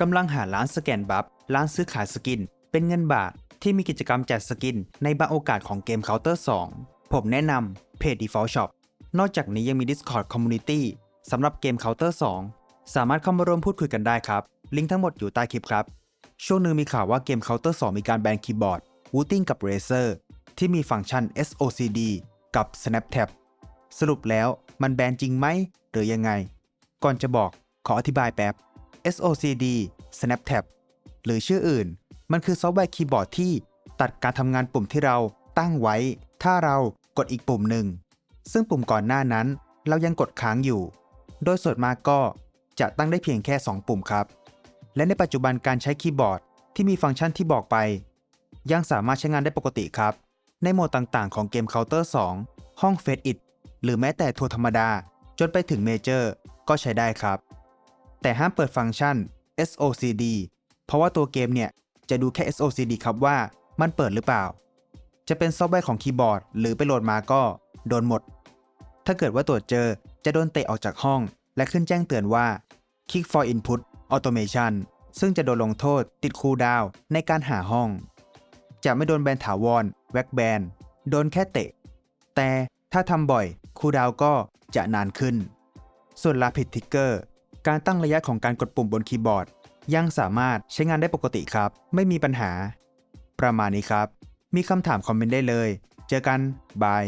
กำลังหาร้านสแกนบัฟร้านซื้อขายสกิน เป็นเงินบาทที่มีกิจกรรมแจกสกิน ในบางโอกาสของเกม Counter 2 ผมแนะนำเพจ Default Shop นอกจากนี้ยังมี Discord Community สำหรับเกม Counter 2 สามารถเข้ามาร่วมพูดคุยกันได้ครับ ลิงก์ทั้งหมดอยู่ใต้คลิปครับ ช่วงหนึ่งมีข่าวว่าเกม Counter 2 มีการแบนคีย์บอร์ด Wooting กับ Razer ที่มีฟังก์ชัน SOCD กับ Snap Tab สรุปแล้วมันแบนจริงไหมหรือยังไง ก่อนจะบอกขออธิบายแป๊บ SOCD Snap Tab หรือชื่ออื่น มันคือซอฟต์แวร์คีย์บอร์ดที่ตัดการทำงานปุ่มที่เราตั้งไว้ ถ้าเรากดอีกปุ่มหนึ่ง ซึ่งปุ่มก่อนหน้านั้นเรายังกดค้างอยู่ โดยส่วนมากก็จะตั้งได้เพียงแค่ 2 ปุ่มครับ และในปัจจุบันการใช้คีย์บอร์ดที่มีฟังก์ชันที่บอกไป ยังสามารถใช้งานได้ปกติครับ ในโหมดต่างๆ ของเกม Counter 2 ห้อง Face It หรือแม้แต่ทัวร์ธรรมดา จนไปถึงเมเจอร์ก็ใช้ได้ครับ แต่ห้ามเปิดฟังก์ชัน SOCD เพราะว่าตัวเกมเนี่ย จะดูแค่ SOCD ครับว่ามันเปิดหรือเปล่า จะเป็นซอฟต์แวร์ของคีย์บอร์ด หรือไปโหลดมาก็โดนหมด ถ้าเกิดว่าตรวจเจอจะโดนเตะออกจากห้อง และขึ้นแจ้งเตือนว่า Kick for Input Automation ซึ่งจะโดนลงโทษติดคูดาวในการหาห้อง จะไม่โดนแบนถาวรแว็กแบนโดนแค่เตะ แต่ถ้าทำบ่อยคูดาวก็จะนานขึ้น ส่วนลาผิดทิกเกอร์ การตั้งระยะของการกดปุ่มบนคีย์บอร์ด ยังสามารถใช้งานได้ปกติครับ ไม่มีปัญหา ประมาณนี้ครับ มีคำถามคอมเมนต์ได้เลย เจอกันบาย